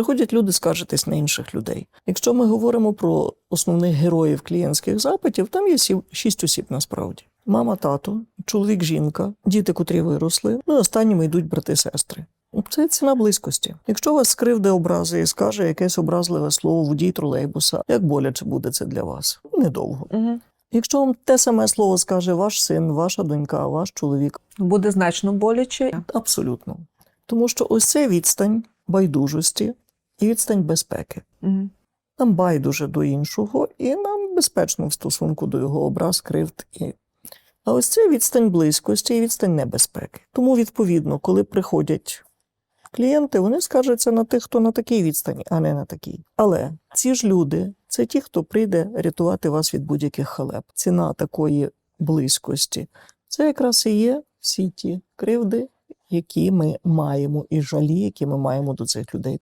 Приходять люди скаржитись на інших людей. Якщо ми говоримо про основних героїв клієнтських запитів, там є шість осіб насправді. Мама, тато, чоловік, жінка, діти, котрі виросли. Ну і останніми йдуть брати-сестри. Це ціна близькості. Якщо вас скривде образи і скаже якесь образливе слово водій тролейбуса, як боляче буде це для вас? Недовго. Угу. Якщо вам те саме слово скаже ваш син, ваша донька, ваш чоловік, Буде значно боляче. абсолютно. Тому що ось це відстань байдужості і відстань безпеки. Угу. Нам байдуже до іншого, і нам безпечно в стосунку до його образ, кривд. І... А ось це відстань близькості і відстань небезпеки. Тому, відповідно, коли приходять клієнти, вони скаржаться на тих, хто на такій відстані, а не на такій. Але ці ж люди це ті, хто прийде рятувати вас від будь-яких халеп. Ціна такої близькості це якраз і є всі ті кривди, які ми маємо, і жалі, які ми маємо до цих людей.